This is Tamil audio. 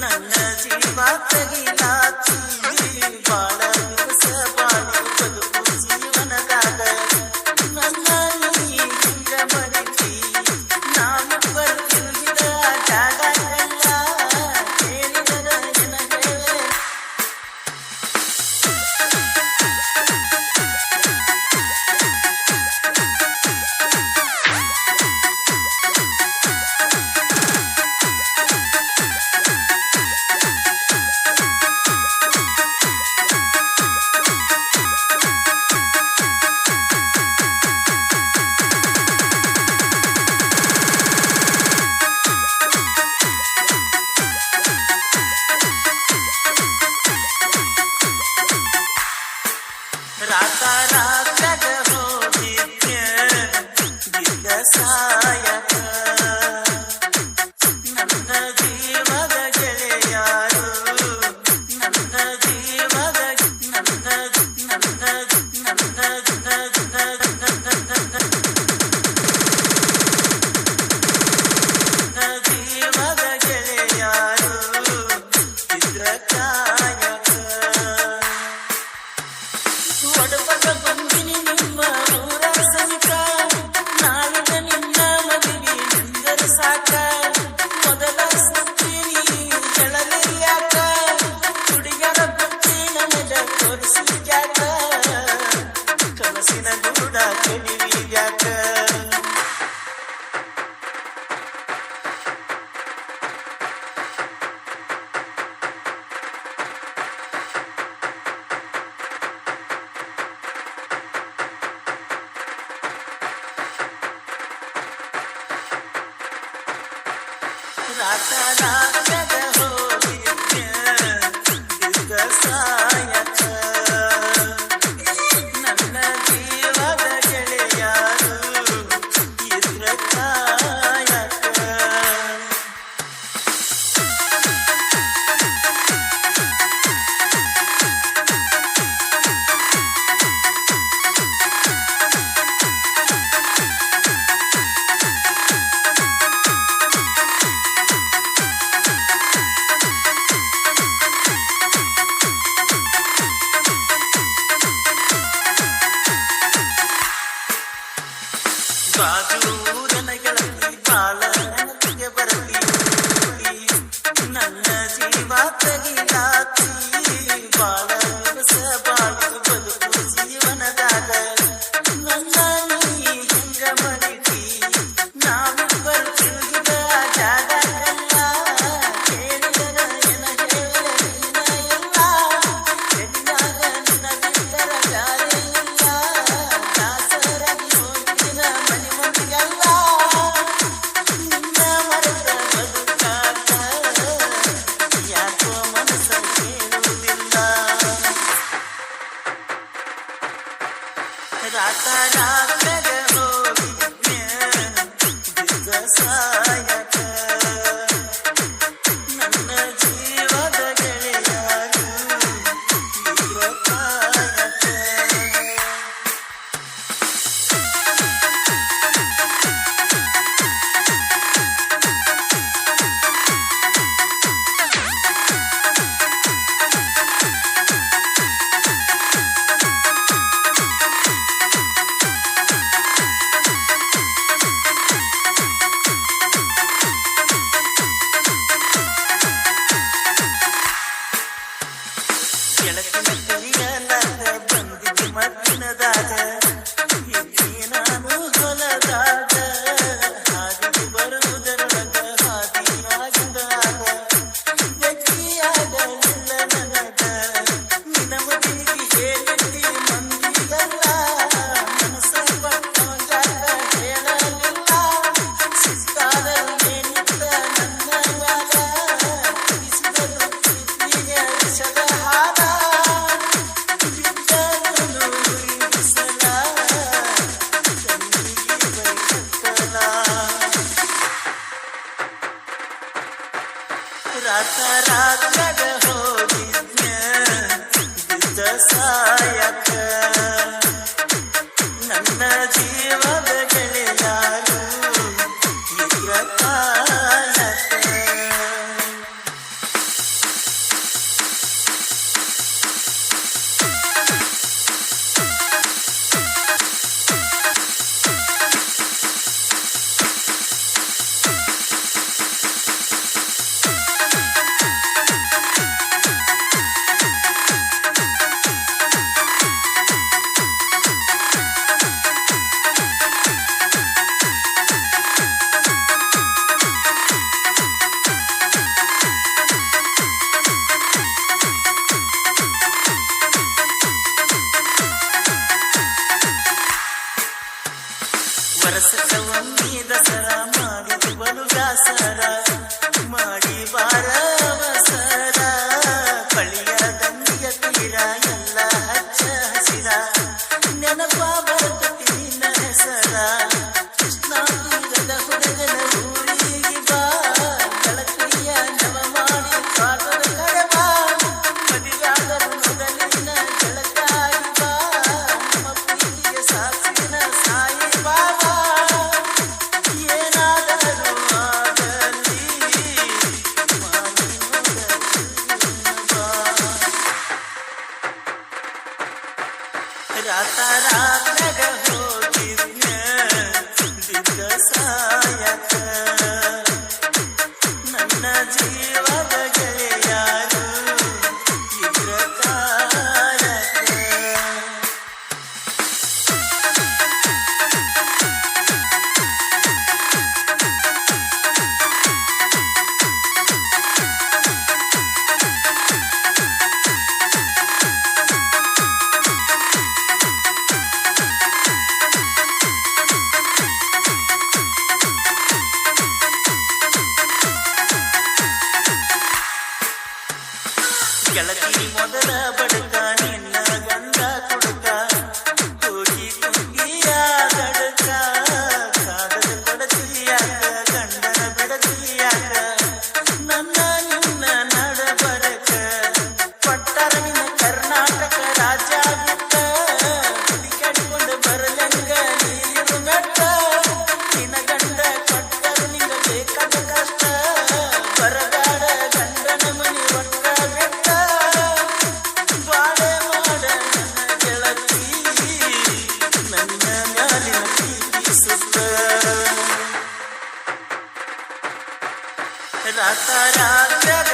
ನನ್ನ ಜೀವ ತಗಿಲಾಚಿ ಬಾಳ ದಿವಸ ಬಾಳಿ তারা natural. राता रात matter. i casará. கிளத்தி முதல படுத்தான் என்ன ಸತರಾಗ್ರವ